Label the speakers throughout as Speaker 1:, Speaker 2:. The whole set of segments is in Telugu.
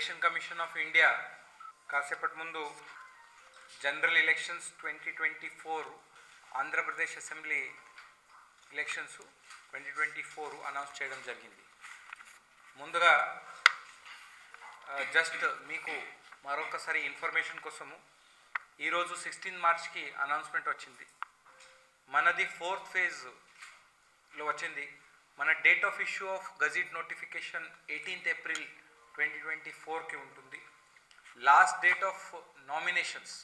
Speaker 1: ఎలక్షన్ కమిషన్ ఆఫ్ ఇండియా కాసేపటి ముందు general elections twenty twenty four Andhra Pradesh assembly elections twenty twenty four announce చేయడం జరిగింది. ముందుగా జస్ట్ మీకు మరొకసారి ఇన్ఫర్మేషన్ కోసము ఈరోజు సిక్స్టీన్ మార్చ్కి అనౌన్స్మెంట్ వచ్చింది. మనది ఫోర్త్ ఫేజ్లో వచ్చింది. మన date of issue of gazette notification eighteenth April twenty twenty ఫోర్కి ఉంటుంది. లాస్ట్ డేట్ ఆఫ్ నామినేషన్స్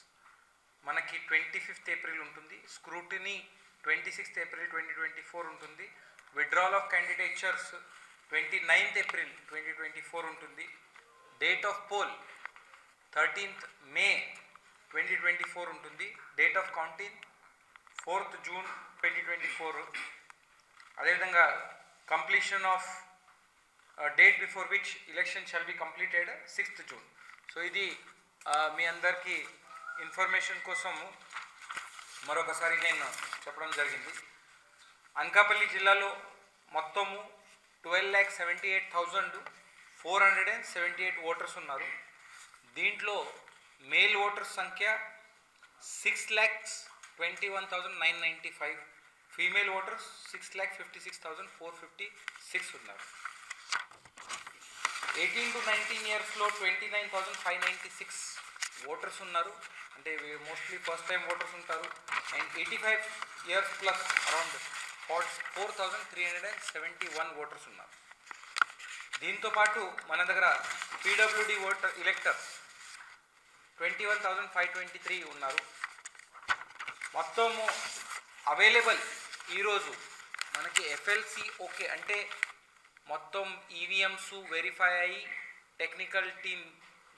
Speaker 1: మనకి ట్వంటీ ఫిఫ్త్ ఏప్రిల్ ఉంటుంది. Scrutiny twenty sixth April twenty twenty four ఉంటుంది. Withdrawal of candidatures twenty ninth April twenty twenty four ఉంటుంది. Date of poll thirteenth May twenty twenty four ఉంటుంది. Date of counting fourth June twenty twenty four. అదేవిధంగా completion of date before which election shall be completed sixth June so ఇది మీ అందరికీ ఇన్ఫర్మేషన్ కోసము మరొకసారి నేను చెప్పడం జరిగింది. అనకాపల్లి జిల్లాలో మొత్తము twelve lakh seventy eight thousand four hundred and seventy eight voters ఉన్నారు. దీంట్లో మేల్ ఓటర్స్ సంఖ్య six lakhs twenty one thousand nine ninety five female voters six lakh fifty six thousand four fifty six ఉన్నారు. ఎయిటీన్ టు నైన్టీన్ ఇయర్స్లో twenty nine thousand five ninety six voters ఉన్నారు. అంటే మోస్ట్లీ ఫస్ట్ టైం ఓటర్స్ ఉంటారు. And eighty five years plus around four four thousand three hundred and seventy one voters ఉన్నారు. దీంతో పాటు మన దగ్గర PWD voter electors twenty one thousand five twenty three ఉన్నారు. మొత్తము అవైలబుల్ ఈరోజు మనకి ఎఫ్ఎల్సి ఓకే అంటే మొత్తం ఈవీఎంస్ వెరిఫై అయ్యి టెక్నికల్ టీమ్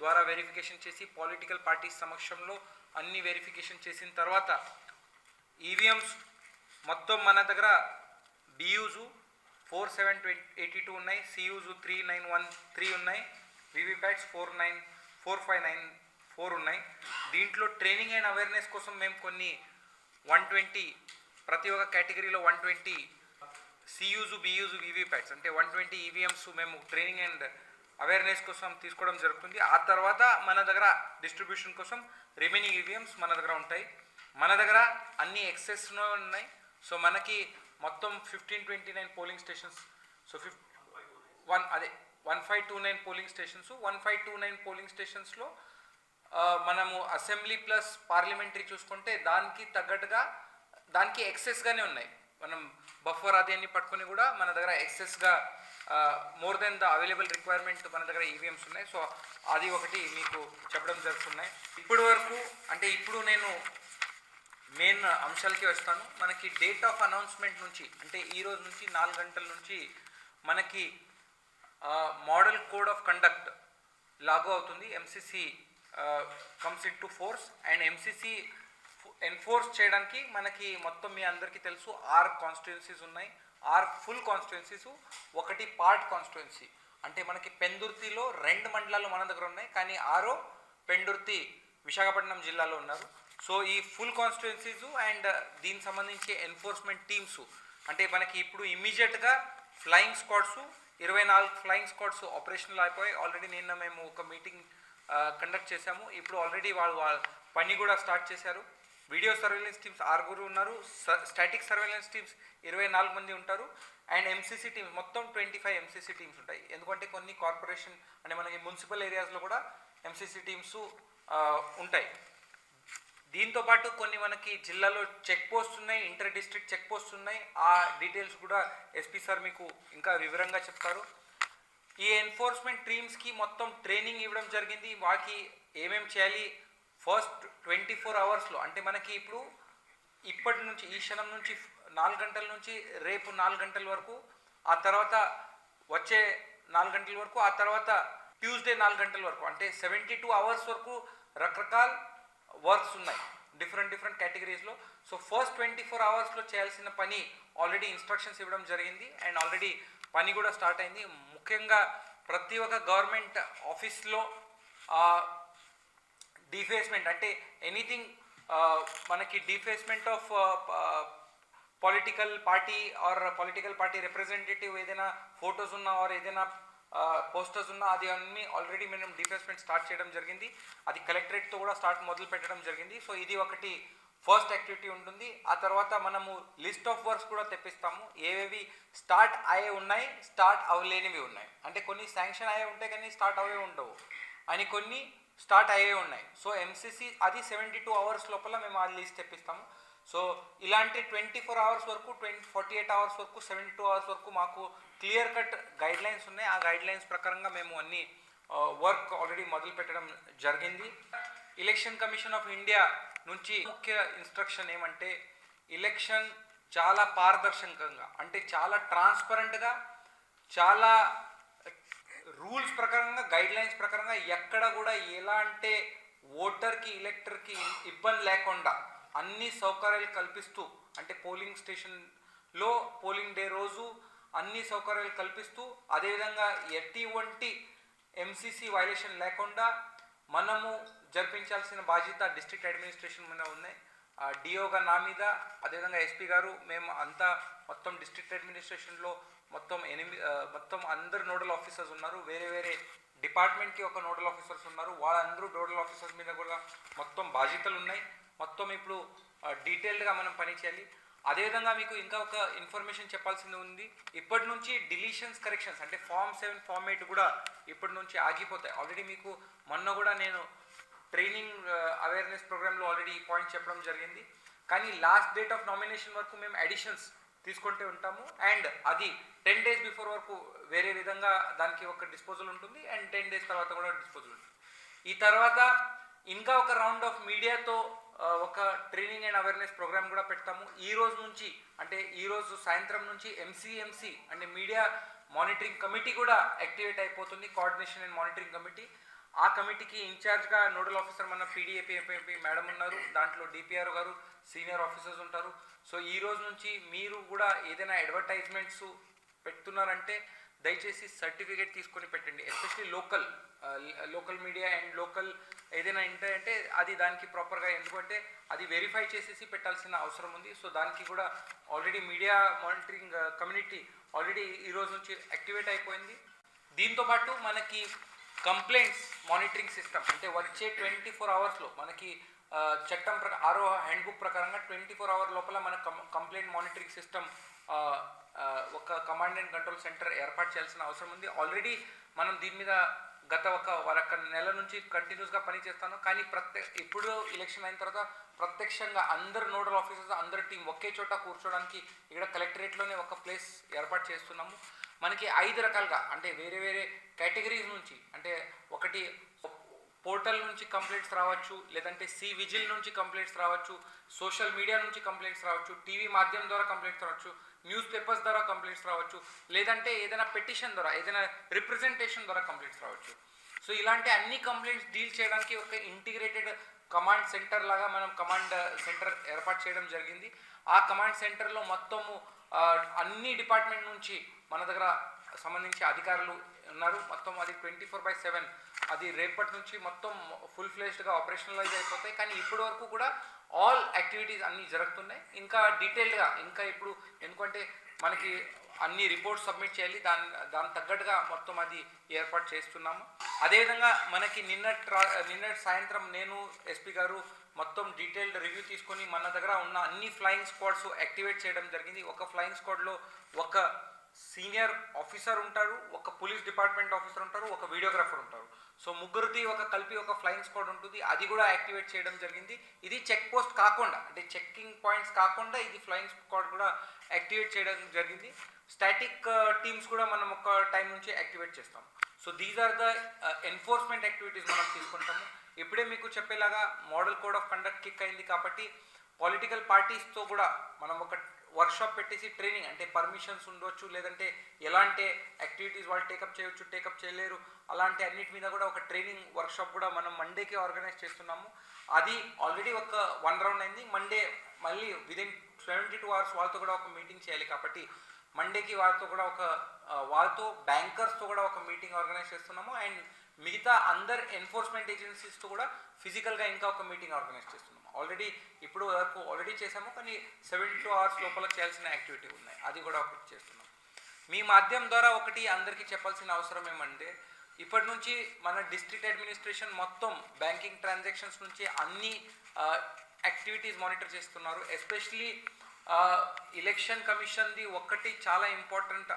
Speaker 1: ద్వారా వెరిఫికేషన్ చేసి పొలిటికల్ పార్టీస్ సమక్షంలో అన్ని వెరిఫికేషన్ చేసిన తర్వాత ఈవీఎంస్ మొత్తం మన దగ్గర BUs four seven twenty eighty two ఉన్నాయి CUs three nine one three ఉన్నాయి VVPATs four nine four five nine four ఉన్నాయి. దీంట్లో ట్రైనింగ్ అండ్ అవేర్నెస్ కోసం మేము కొన్ని వన్ ట్వంటీ ప్రతి ఒక్క కేటగిరీలో one twenty CUs BUs VVPATs అంటే వన్ ట్వంటీ ఈవీఎంస్ మేము ట్రైనింగ్ అండ్ అవేర్నెస్ కోసం తీసుకోవడం జరుగుతుంది. ఆ తర్వాత మన దగ్గర డిస్ట్రిబ్యూషన్ కోసం రిమైనింగ్ ఈవీఎంస్ మన దగ్గర ఉంటాయి. మన దగ్గర అన్ని ఎక్సెస్లో ఉన్నాయి. సో మనకి మొత్తం fifteen twenty nine polling stations so fif one అదే one five two nine polling stations one five two nine polling స్టేషన్స్లో మనము అసెంబ్లీ ప్లస్ పార్లమెంటరీ చూసుకుంటే దానికి తగ్గట్టుగా దానికి ఎక్సెస్గానే ఉన్నాయి. మనం బఫర్ అది అన్ని పట్టుకొని కూడా మన దగ్గర ఎక్సెస్గా more than the available requirement మన దగ్గర ఈవీఎంస్ ఉన్నాయి. సో అది ఒకటి మీకు చెప్పడం జరుగుతున్నాయి ఇప్పటి వరకు అంటే ఇప్పుడు నేను మెయిన్ అంశాలకి వస్తాను. మనకి డేట్ ఆఫ్ అనౌన్స్మెంట్ నుంచి అంటే ఈ రోజు నుంచి నాలుగు గంటల నుంచి మనకి మోడల్ కోడ్ ఆఫ్ కండక్ట్ లాగూ అవుతుంది. MCC comes into force and MCC enforce చేయడానికి మనకి మొత్తం మీ అందరికీ తెలుసు ఆర్ కాన్స్టిట్యున్సీస్ ఉన్నాయి. ఆర్ ఫుల్ కాన్స్టిట్యున్సీస్ ఒకటి పార్ట్ కాన్స్టిట్యున్సీ అంటే మనకి పెందుర్తిలో రెండు మండలాలు మన దగ్గర ఉన్నాయి కానీ ఆరో పెండుర్తి విశాఖపట్నం జిల్లాలో ఉన్నారు. సో ఈ ఫుల్ కాన్స్టిట్యున్సీస్ అండ్ దీనికి సంబంధించి ఎన్ఫోర్స్మెంట్ టీమ్స్ అంటే మనకి ఇప్పుడు ఇమ్మీడియట్గా ఫ్లయింగ్ స్క్వాడ్స్ ఇరవై నాలుగు ఫ్లయింగ్ స్క్వాడ్స్ ఆపరేషనల్ అయిపోయి ఆల్రెడీ నిన్న మేము ఒక మీటింగ్ కండక్ట్ చేశాము. ఇప్పుడు ఆల్రెడీ వాళ్ళు వాళ్ళ పని కూడా స్టార్ట్ చేశారు. వీడియో సర్వేలెన్స్ టీమ్స్ ఆరుగురు ఉన్నారు. స్టాటిక్ సర్వేలెన్స్ టీమ్స్ ఇరవై నాలుగు మంది ఉంటారు. అండ్ ఎంసీసీ టీమ్స్ మొత్తం ట్వంటీ ఫైవ్ ఎంసీసీ టీమ్స్ ఉంటాయి. ఎందుకంటే కొన్ని కార్పొరేషన్ అంటే మనకి మున్సిపల్ ఏరియాస్లో కూడా ఎంసీసీ టీమ్స్ ఉంటాయి. దీంతో పాటు కొన్ని మనకి జిల్లాలో చెక్ పోస్ట్ ఉన్నాయి ఇంటర్ డిస్ట్రిక్ట్ చెక్ పోస్ట్ ఉన్నాయి. ఆ డీటెయిల్స్ కూడా ఎస్పీ సార్ మీకు ఇంకా వివరంగా చెప్తారు. ఈ ఎన్ఫోర్స్మెంట్ టీమ్స్కి మొత్తం ట్రైనింగ్ ఇవ్వడం జరిగింది. వాకి ఏమేం చేయాలి ఫస్ట్ ట్వంటీ ఫోర్ అవర్స్లో అంటే మనకి ఇప్పుడు ఇప్పటి నుంచి ఈ క్షణం నుంచి నాలుగు గంటల నుంచి రేపు నాలుగు గంటల వరకు ఆ తర్వాత వచ్చే నాలుగు గంటల వరకు ఆ తర్వాత ట్యూస్డే నాలుగు గంటల వరకు అంటే సెవెంటీ టూ అవర్స్ వరకు రకరకాల వర్క్స్ ఉన్నాయి డిఫరెంట్ డిఫరెంట్ కేటగిరీస్లో. సో ఫస్ట్ ట్వంటీ ఫోర్ అవర్స్లో చేయాల్సిన పని ఆల్రెడీ ఇన్స్ట్రక్షన్స్ ఇవ్వడం జరిగింది అండ్ ఆల్రెడీ పని కూడా స్టార్ట్ అయింది. ముఖ్యంగా ప్రతి ఒక్క గవర్నమెంట్ ఆఫీస్లో డిఫేస్మెంట్ అంటే ఎనీథింగ్ uh, మనకి defacement of political party or political party representative ఏదైనా ఫొటోస్ ఉన్నా ఆర్ ఏదైనా uh, పోస్టర్స్ ఉన్నా అది అన్ని ఆల్రెడీ మనం డిఫేస్మెంట్ స్టార్ట్ చేయడం జరిగింది. అది కలెక్టరేట్తో కూడా స్టార్ట్ మొదలు పెట్టడం జరిగింది. సో ఇది ఒకటి ఫస్ట్ యాక్టివిటీ ఉంటుంది. ఆ తర్వాత మనము లిస్ట్ ఆఫ్ వర్క్స్ కూడా తెప్పిస్తాము. ఏవేవి స్టార్ట్ అయ్యే ఉన్నాయి స్టార్ట్ అవ్వలేనివి ఉన్నాయి. అంటే కొన్ని శాంక్షన్ అయ్యే ఉంటాయి కానీ స్టార్ట్ అవే ఉండవు. అని కొన్ని స్టార్ట్ అయ్యే ఉన్నాయి. సో ఎంసీసీ అది సెవెంటీ టూ అవర్స్ లోపల మేము ఆ లిస్ట్ తెప్పిస్తాము. సో ఇలాంటి ట్వంటీ ఫోర్ అవర్స్ వరకు ట్వంటీ ఫార్టీ ఎయిట్ అవర్స్ వరకు సెవెంటీ టూ అవర్స్ వరకు మాకు క్లియర్ కట్ గైడ్ లైన్స్ ఉన్నాయి. ఆ గైడ్ లైన్స్ ప్రకారంగా మేము అన్ని వర్క్ ఆల్రెడీ మొదలు పెట్టడం జరిగింది. ఎలక్షన్ కమిషన్ ఆఫ్ ఇండియా నుంచి ముఖ్య ఇన్స్ట్రక్షన్ ఏమంటే ఎలక్షన్ చాలా పారదర్శకంగా అంటే చాలా ట్రాన్స్పరెంట్గా చాలా రూల్స్ ప్రకారంగా గైడ్ లైన్స్ ప్రకారంగా ఎక్కడ కూడా ఎలా అంటే ఓటర్కి ఎలక్టర్కి ఇబ్బంది లేకుండా అన్ని సౌకర్యాలు కల్పిస్తూ అంటే పోలింగ్ స్టేషన్లో పోలింగ్ డే రోజు అన్ని సౌకర్యాలు కల్పిస్తూ అదేవిధంగా ఎటువంటి ఎంసీసీ వైలేషన్ లేకుండా మనము జరిపించాల్సిన బాధ్యత డిస్ట్రిక్ట్ అడ్మినిస్ట్రేషన్ మీద ఉన్నాయి. డిఓగా నా మీద అదేవిధంగా ఎస్పీ గారు మేము అంతా మొత్తం డిస్ట్రిక్ట్ అడ్మినిస్ట్రేషన్లో మొత్తం ఎనిమిది మొత్తం అందరు నోడల్ ఆఫీసర్స్ ఉన్నారు. వేరే వేరే డిపార్ట్మెంట్కి ఒక నోడల్ ఆఫీసర్స్ ఉన్నారు. వాళ్ళందరూ నోడల్ ఆఫీసర్స్ మీద కూడా మొత్తం బాధ్యతలు ఉన్నాయి. మొత్తం ఇప్పుడు డీటెయిల్డ్గా మనం పని చేయాలి. అదేవిధంగా మీకు ఇంకా ఒక ఇన్ఫర్మేషన్ చెప్పాల్సింది ఉంది. ఇప్పటి నుంచి డిలీషన్స్ కరెక్షన్స్ అంటే ఫామ్ సెవెన్ ఫామ్ ఎయిట్ కూడా ఇప్పటి నుంచి ఆగిపోతాయి. ఆల్రెడీ మీకు మొన్న కూడా నేను ట్రైనింగ్ అవేర్నెస్ ప్రోగ్రామ్లో ఆల్రెడీ ఈ పాయింట్ చెప్పడం జరిగింది. కానీ లాస్ట్ డేట్ ఆఫ్ నామినేషన్ వరకు మేము అడిషన్స్ తీసుకుంటూ ఉంటాము. అండ్ అది టెన్ డేస్ బిఫోర్ వరకు వేరే విధంగా దానికి ఒక డిస్పోజల్ ఉంటుంది అండ్ టెన్ డేస్ తర్వాత కూడా డిస్పోజల్ ఉంటుంది. ఈ తర్వాత ఇంకా ఒక రౌండ్ ఆఫ్ మీడియాతో ఒక ట్రైనింగ్ అండ్ అవేర్నెస్ ప్రోగ్రామ్ కూడా పెడతాము. ఈ రోజు నుంచి అంటే ఈ రోజు సాయంత్రం నుంచి ఎంసీఎంసీ అంటే మీడియా మానిటరింగ్ కమిటీ కూడా యాక్టివేట్ అయిపోతుంది. Coordination and monitoring committee. ఆ కమిటీకి ఇన్ఛార్జ్గా నోడల్ ఆఫీసర్ మన పీడీఏపీ మేడం ఉన్నారు. దాంట్లో డిపిఆర్ గారు సీనియర్ ఆఫీసర్స్ ఉంటారు. సో ఈ రోజు నుంచి మీరు కూడా ఏదైనా అడ్వర్టైజ్మెంట్స్ పెడుతున్నారంటే దయచేసి సర్టిఫికేట్ తీసుకొని పెట్టండి. Especially local local media and local ఏదైనా ఏంటంటే అది దానికి ప్రాపర్గా ఎందుకంటే అది వెరిఫై చేసేసి పెట్టాల్సిన అవసరం ఉంది. సో దానికి కూడా already media monitoring community already ఈ రోజు నుంచి యాక్టివేట్ అయిపోయింది. దీంతో పాటు మనకి కంప్లైంట్స్ మానిటరింగ్ సిస్టమ్ అంటే వచ్చే ట్వంటీ ఫోర్ అవర్స్లో మనకి చట్టం ప్రకారం ఆరో హ్యాండ్బుక్ ప్రకారంగా ట్వంటీ ఫోర్ అవర్ లోపల మన కంప్లైంట్ మానిటరింగ్ సిస్టమ్ ఒక కమాండ్ అండ్ కంట్రోల్ సెంటర్ ఏర్పాటు చేయాల్సిన అవసరం ఉంది. ఆల్రెడీ మనం దీని మీద గత ఒక ఒక నెల నుంచి కంటిన్యూస్గా పని చేస్తాను కానీ ప్రత్యే ఇప్పుడు ఎలక్షన్ అయిన తర్వాత ప్రత్యక్షంగా అందరు నోడల్ ఆఫీసర్స్ అందరు టీం ఒకే చోట కూర్చోడానికి ఇక్కడ కలెక్టరేట్లోనే ఒక ప్లేస్ ఏర్పాటు చేస్తున్నాము. మనకి ఐదు రకాలుగా అంటే వేరే వేరే కేటగిరీస్ నుంచి అంటే ఒకటి పోర్టల్ నుంచి కంప్లైంట్స్ రావచ్చు లేదంటే సి విజిల్ నుంచి కంప్లైంట్స్ రావచ్చు సోషల్ మీడియా నుంచి కంప్లైంట్స్ రావచ్చు టీవీ మాధ్యమం ద్వారా కంప్లైంట్స్ రావచ్చు న్యూస్ పేపర్స్ ద్వారా కంప్లైంట్స్ రావచ్చు లేదంటే ఏదైనా పెటిషన్ ద్వారా ఏదైనా రిప్రజెంటేషన్ ద్వారా కంప్లైంట్స్ రావచ్చు. సో ఇలాంటి అన్ని కంప్లైంట్స్ డీల్ చేయడానికి ఒక ఇంటిగ్రేటెడ్ కమాండ్ సెంటర్ లాగా మనం కమాండ్ సెంటర్ ఏర్పాటు చేయడం జరిగింది. ఆ కమాండ్ సెంటర్లో మొత్తము అన్ని డిపార్ట్మెంట్ నుంచి మన దగ్గర సంబంధించి అధికారులు ఉన్నారు. మొత్తం అది ట్వంటీ ఫోర్ బై సెవెన్. అది రేపటి నుంచి మొత్తం ఫుల్ ఫ్లెజ్డ్గా ఆపరేషనలైజ్ అయిపోతాయి. కానీ ఇప్పటి వరకు కూడా ఆల్ యాక్టివిటీస్ అన్నీ జరుగుతున్నాయి. ఇంకా డీటెయిల్డ్గా ఇంకా ఇప్పుడు ఎందుకంటే మనకి అన్ని రిపోర్ట్స్ సబ్మిట్ చేయాలి. దాని దాని తగ్గట్టుగా మొత్తం అది ఏర్పాటు చేస్తున్నాము. అదేవిధంగా మనకి నిన్నటి రా- నిన్నటి సాయంత్రం నేను ఎస్పీ గారు మొత్తం డీటెయిల్డ్ రివ్యూ తీసుకొని మన దగ్గర ఉన్న అన్ని ఫ్లయింగ్ స్క్వాడ్స్ యాక్టివేట్ చేయడం జరిగింది. ఒక ఫ్లయింగ్ స్క్వాడ్లో ఒక సీనియర్ ఆఫీసర్ ఉంటారు ఒక పోలీస్ డిపార్ట్మెంట్ ఆఫీసర్ ఉంటారు ఒక వీడియోగ్రాఫర్ ఉంటారు సో ముగ్గురిది ఒక కలిపి ఒక ఫ్లయింగ్ స్క్వాడ్ ఉంటుంది. అది కూడా యాక్టివేట్ చేయడం జరిగింది. ఇది చెక్ పోస్ట్ కాకుండా అంటే చెక్కింగ్ పాయింట్స్ కాకుండా ఇది ఫ్లయింగ్ స్క్వాడ్ కూడా యాక్టివేట్ చేయడం జరిగింది. స్టాటిక్ టీమ్స్ కూడా మనం ఒక టైం నుంచి యాక్టివేట్ చేస్తాం. So these are the enforcement activities మనం తీసుకుంటాము. ఇప్పుడే మీకు చెప్పేలాగా model code of conduct kick అయింది కాబట్టి పొలిటికల్ పార్టీస్తో కూడా మనం ఒక వర్క్షాప్ పెట్టేసి ట్రైనింగ్ అంటే పర్మిషన్స్ ఉండొచ్చు లేదంటే ఎలాంటి యాక్టివిటీస్ వాళ్ళు టేకప్ చేయొచ్చు టేకప్ చేయలేరు అలాంటి అన్నిటి మీద కూడా ఒక ట్రైనింగ్ వర్క్షాప్ కూడా మనం మండేకి ఆర్గనైజ్ చేస్తున్నాము. అది ఆల్రెడీ ఒక వన్ రౌండ్ అయింది. మండే మళ్ళీ విదిన్ సెవెంటీ టూ అవర్స్ వాళ్ళతో కూడా ఒక మీటింగ్ చేయాలి కాబట్టి మండేకి వాళ్ళతో కూడా ఒక వాళ్ళతో బ్యాంకర్స్తో కూడా ఒక మీటింగ్ ఆర్గనైజ్ చేస్తున్నాము. అండ్ మిగతా అందరు ఎన్ఫోర్స్మెంట్ ఏజెన్సీస్తో కూడా ఫిజికల్గా ఇంకా ఒక మీటింగ్ ఆర్గనైజ్ చేస్తున్నాం. ఆల్రెడీ ఇప్పుడు వరకు ఆల్రెడీ చేసాము కానీ సెవెంటీ టూ అవర్స్ లోపల చేయాల్సిన యాక్టివిటీ ఉన్నాయి. అది కూడా ఒకటి చేస్తున్నాం. మీ మాధ్యం ద్వారా ఒకటి అందరికీ చెప్పాల్సిన అవసరం ఏమంటే ఇప్పటి నుంచి మన డిస్ట్రిక్ట్ అడ్మినిస్ట్రేషన్ మొత్తం బ్యాంకింగ్ ట్రాన్సాక్షన్స్ నుంచి అన్ని యాక్టివిటీస్ మానిటర్ చేస్తున్నారు. ఎస్పెషలీ ఎలక్షన్ కమిషన్ది ఒక్కటి చాలా ఇంపార్టెంట్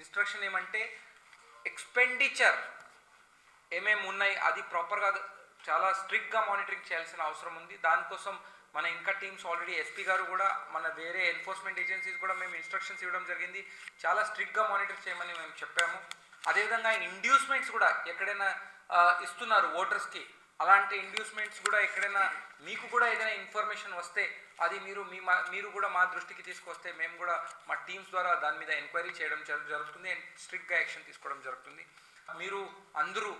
Speaker 1: ఇన్స్ట్రక్షన్ ఏమంటే ఎక్స్పెండిచర్ ఏమేమి ఉన్నాయి అది ప్రాపర్గా చాలా స్ట్రిక్ట్గా మానిటరింగ్ చేయాల్సిన అవసరం ఉంది. దానికోసం మన ఇంకా టీమ్స్ ఆల్రెడీ ఎస్పీ గారు కూడా మన వేరే ఎన్ఫోర్స్మెంట్ ఏజెన్సీస్ కూడా మేము ఇన్స్ట్రక్షన్స్ ఇవ్వడం జరిగింది. చాలా స్ట్రిక్ట్గా మానిటర్ చేయమని మేము చెప్పాము. అదేవిధంగా ఇండ్యూస్మెంట్స్ కూడా ఎక్కడైనా ఇస్తున్నారు ఓటర్స్కి అలాంటి ఇండ్యూస్మెంట్స్ కూడా ఎక్కడైనా మీకు కూడా ఏదైనా ఇన్ఫర్మేషన్ వస్తే అది మీరు మీ మా మీరు కూడా మా దృష్టికి తీసుకొస్తే మేము కూడా మా టీమ్స్ ద్వారా దాని మీద ఎంక్వైరీ చేయడం జరుగుతుంది. అండ్ స్ట్రిక్ట్గా యాక్షన్ తీసుకోవడం జరుగుతుంది. మీరు అందరూ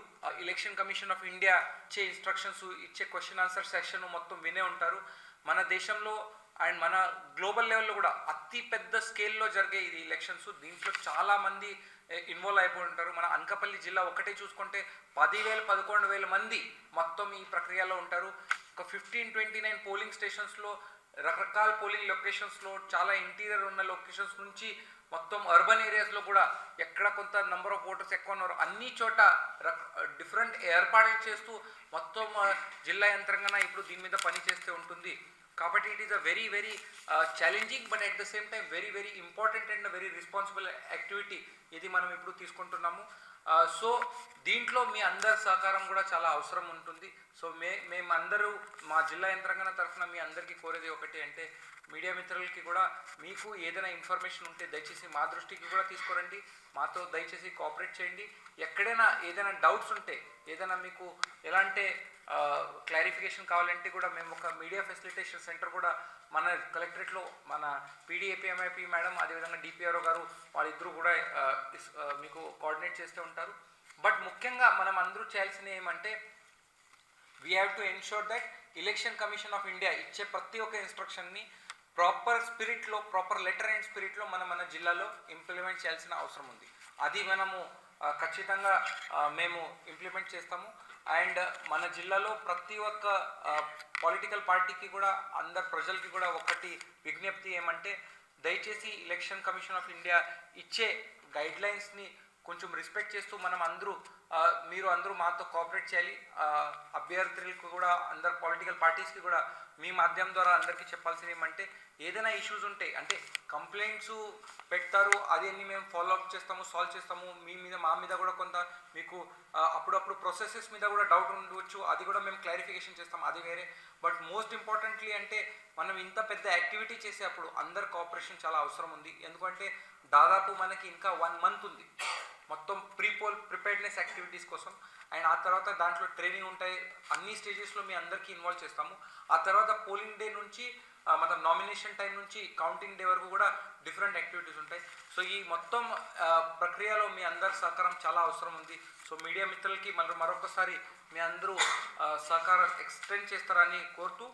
Speaker 1: ఎలక్షన్ కమిషన్ ఆఫ్ ఇండియా ఇచ్చే ఇన్స్ట్రక్షన్స్ ఇచ్చే క్వశ్చన్ ఆన్సర్ సెషన్ మొత్తం వినే ఉంటారు. మన దేశంలో అండ్ మన గ్లోబల్ లెవెల్లో కూడా అతి పెద్ద స్కేల్లో జరిగే ఇది ఎలక్షన్స్ దీంట్లో చాలామంది ఇన్వాల్వ్ అయిపోయి ఉంటారు. మన అనకాపల్లి జిల్లా ఒకటే చూసుకుంటే పదివేల పదకొండు వేల మంది మొత్తం ఈ ప్రక్రియలో ఉంటారు. ఒక ఫిఫ్టీన్ ట్వంటీ నైన్ పోలింగ్ స్టేషన్స్లో రకరకాల పోలింగ్ లొకేషన్స్లో చాలా ఇంటీరియర్ ఉన్న లొకేషన్స్ నుంచి మొత్తం అర్బన్ ఏరియాస్లో కూడా ఎక్కడ కొంత నెంబర్ ఆఫ్ ఓటర్స్ ఎక్కువ ఉన్నారు అన్ని చోట డిఫరెంట్ ఏర్పాట్లు చేస్తూ మొత్తం జిల్లా యంత్రాంగన ఇప్పుడు దీని మీద పని చేస్తూ ఉంటుంది. కాబట్టి it is a very very challenging but at the same time very very important and very responsible activity ఇది మనం ఇప్పుడు తీసుకుంటున్నాము. సో దీంట్లో మీ అందరి సహకారం కూడా చాలా అవసరం ఉంటుంది. సో మే మేమందరూ మా జిల్లా యంత్రాంగం తరఫున మీ అందరికీ కోరేది ఒకటి అంటే మీడియా మిత్రులకి కూడా మీకు ఏదైనా ఇన్ఫర్మేషన్ ఉంటే దయచేసి మా దృష్టికి కూడా తీసుకురండి. మాతో దయచేసి కోఆపరేట్ చేయండి. ఎక్కడైనా ఏదైనా డౌట్స్ ఉంటే ఏదైనా మీకు ఎలాంటి క్లారిఫికేషన్ కావాలంటే కూడా మేము ఒక మీడియా ఫెసిలిటేషన్ సెంటర్ కూడా మన కలెక్టరేట్లో మన పీడీఏపీఎంఐపీ మేడం అదేవిధంగా డిపిఆర్ఓ గారు వాళ్ళిద్దరూ కూడా మీకు కోఆర్డినేట్ చేస్తూ ఉంటారు. బట్ ముఖ్యంగా మనం అందరూ చేయాల్సినవి ఏమంటే we have to ensure that election commission of India ఇచ్చే ప్రతి ఒక్క ఇన్స్ట్రక్షన్ని ప్రాపర్ స్పిరిట్లో ప్రాపర్ లెటర్ అండ్ స్పిరిట్లో మనం మన జిల్లాలో ఇంప్లిమెంట్ చేయాల్సిన అవసరం ఉంది. అది మనము ఖచ్చితంగా మేము ఇంప్లిమెంట్ చేస్తాము. అండ్ మన జిల్లాలో ప్రతి ఒక్క పొలిటికల్ పార్టీకి కూడా అందరు ప్రజలకి కూడా ఒకటి విజ్ఞప్తి ఏమంటే దయచేసి ఎలక్షన్ కమిషన్ ఆఫ్ ఇండియా ఇచ్చే గైడ్లైన్స్ని కొంచెం రెస్పెక్ట్ చేస్తూ మనం అందరూ మీరు అందరూ మాతో కోఆపరేట్ చేయాలి. అభ్యర్థులకు కూడా అందరు పొలిటికల్ పార్టీస్కి కూడా మీ మాధ్యమం ద్వారా అందరికీ చెప్పాల్సింది ఏమంటే ఏదైనా ఇష్యూస్ ఉంటాయి అంటే కంప్లైంట్స్ పెడతారు అది అన్ని మేము ఫాలో అప్ చేస్తాము సాల్వ్ చేస్తాము. మీ మీద మా మీద కూడా కొంత మీకు అప్పుడప్పుడు ప్రొసెసెస్ మీద కూడా డౌట్ ఉండవచ్చు. అది కూడా మేము క్లారిఫికేషన్ చేస్తాం అది వేరే. బట్ మోస్ట్ ఇంపార్టెంట్లీ అంటే మనం ఇంత పెద్ద యాక్టివిటీ చేసేటప్పుడు అందరు కోఆపరేషన్ చాలా అవసరం ఉంది. ఎందుకంటే దాదాపు మనకి ఇంకా వన్ మంత్ ఉంది. మొత్తం ప్రీ పోల్ ప్రిపేర్డ్నెస్ యాక్టివిటీస్ కోసం. అండ్ ఆ తర్వాత దాంట్లో ట్రైనింగ్ ఉంటాయి. అన్ని స్టేజెస్లో మీ అందరికీ ఇన్వాల్వ్ చేస్తాము. ఆ తర్వాత పోలింగ్ డే నుంచి మన నామినేషన్ టైం నుంచి కౌంటింగ్ డే వరకు కూడా డిఫరెంట్ యాక్టివిటీస్ ఉంటాయి. సో ఈ మొత్తం ప్రక్రియలో మీ అందరి సహకారం చాలా అవసరం ఉంది. సో మీడియా మిత్రులకి మళ్ళీ మరొకసారి మీ అందరూ సహకారం ఎక్స్టెండ్ చేస్తారని కోరుతూ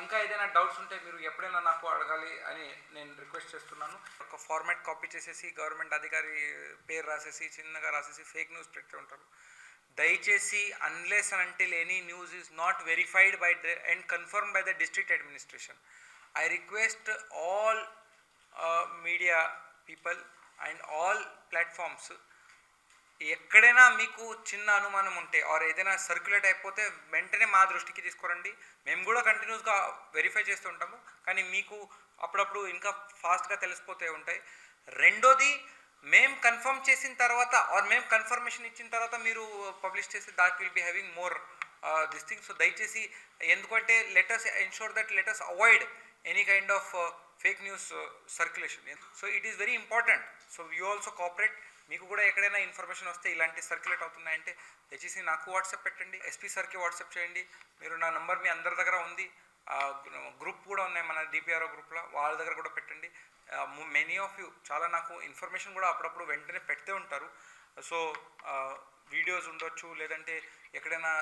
Speaker 1: ఇంకా ఏదైనా డౌట్స్ ఉంటే మీరు ఎప్పుడైనా నాకు అడగాలి అని నేను రిక్వెస్ట్ చేస్తున్నాను. ఒక ఫార్మాట్ కాపీ చేసేసి గవర్నమెంట్ అధికారి పేరు రాసేసి చిన్నగా రాసేసి ఫేక్ న్యూస్ పెడుతూ ఉంటారు. దయచేసి unless and until any news is not verified by the and confirm by the district administration I request all media people and all platforms ఎక్కడైనా మీకు చిన్న అనుమానం ఉంటే ఆర్ ఏదైనా సర్క్యులేట్ అయిపోతే వెంటనే మా దృష్టికి తీసుకురండి. మేము కూడా కంటిన్యూస్గా వెరిఫై చేస్తూ ఉంటాము. కానీ మీకు అప్పుడప్పుడు ఇంకా ఫాస్ట్గా తెలిసిపోతే ఉంటాయి. రెండోది మేము కన్ఫర్మ్ చేసిన తర్వాత ఆర్ మేము కన్ఫర్మేషన్ ఇచ్చిన తర్వాత మీరు పబ్లిష్ చేసి that will be having more this thing. So దయచేసి ఎందుకంటే letters ensure that letters avoid any kind of fake news circulation. So it is very important. So you also cooperate మీకు కూడా ఎక్కడైనా ఇన్ఫర్మేషన్ వస్తే ఇలాంటి సర్క్యులేట్ అవుతున్నాయంటే దయచేసి నాకు వాట్సాప్ పెట్టండి. ఎస్పీ సార్కి వాట్సాప్ చేయండి. మీరు నా నంబర్ మీ అందరి దగ్గర ఉంది. గ్రూప్ కూడా ఉన్నాయి మన డిపిఆర్ఓ గ్రూప్లో వాళ్ళ దగ్గర కూడా పెట్టండి. మెనీ ఆఫ్ యూ చాలా నాకు ఇన్ఫర్మేషన్ కూడా అప్పుడప్పుడు వెంటనే పెడితే ఉంటారు. సో వీడియోస్ ఉండొచ్చు లేదంటే ఎక్కడైనా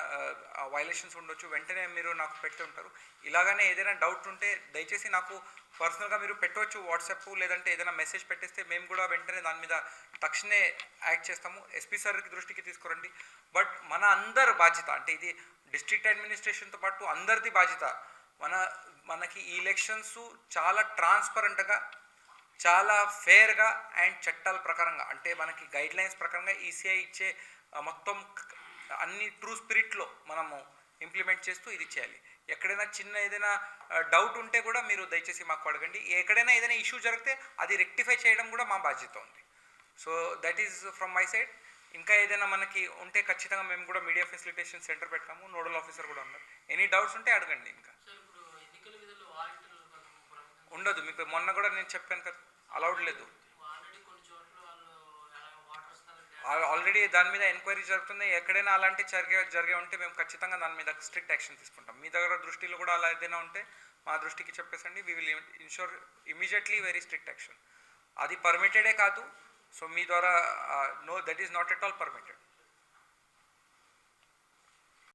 Speaker 1: వైలేషన్స్ ఉండొచ్చు వెంటనే మీరు నాకు పెడుతూ ఉంటారు. ఇలాగనే ఏదైనా డౌట్ ఉంటే దయచేసి నాకు పర్సనల్గా మీరు పెట్టవచ్చు వాట్సాప్ లేదంటే ఏదైనా మెసేజ్ పెట్టేస్తే మేము కూడా వెంటనే దాని మీద తక్షణే యాక్ట్ చేస్తాము. ఎస్పీ సార్కి దృష్టికి తీసుకురండి. బట్ మన అందరి బాధ్యత అంటే ఇది డిస్ట్రిక్ట్ అడ్మినిస్ట్రేషన్తో పాటు అందరిది బాధ్యత. మన మనకి ఈ ఎలక్షన్స్ చాలా ట్రాన్స్పరెంట్గా చాలా ఫేర్గా అండ్ చట్టాల ప్రకారంగా అంటే మనకి గైడ్లైన్స్ ప్రకారంగా ఈసీఐ ఇచ్చే మొత్తం అన్ని ట్రూ స్పిరిట్లో మనము ఇంప్లిమెంట్ చేస్తూ ఇది చేయాలి. ఎక్కడైనా చిన్న ఏదైనా డౌట్ ఉంటే కూడా మీరు దయచేసి మాకు అడగండి. ఎక్కడైనా ఏదైనా ఇష్యూ జరిగితే అది రెక్టిఫై చేయడం కూడా మా బాధ్యత ఉంది. So that is from my side ఇంకా ఏదైనా మనకి ఉంటే ఖచ్చితంగా మేము కూడా మీడియా ఫెసిలిటేషన్ సెంటర్ పెట్టాము నోడల్ ఆఫీసర్ కూడా ఉన్నారు. ఎనీ డౌట్స్ ఉంటే అడగండి ఇంకా. ఉండదు. మీకు మొన్న కూడా నేను చెప్పాను కదా. అలౌడ్ లేదు. ఆల్రెడీ దాని మీద ఎంక్వైరీ జరుగుతుంది ఎక్కడైనా అలాంటి జరిగే జరిగే ఉంటే మేము ఖచ్చితంగా దాని మీద స్ట్రిక్ట్ యాక్షన్ తీసుకుంటాం. మీ దగ్గర దృష్టిలో కూడా అలా ఏదైనా ఉంటే మా దృష్టికి చెప్పేసండి. We will ensure immediately very strict action అది పర్మిటెడే కాదు. సో మీ ద్వారా no that is not at all permitted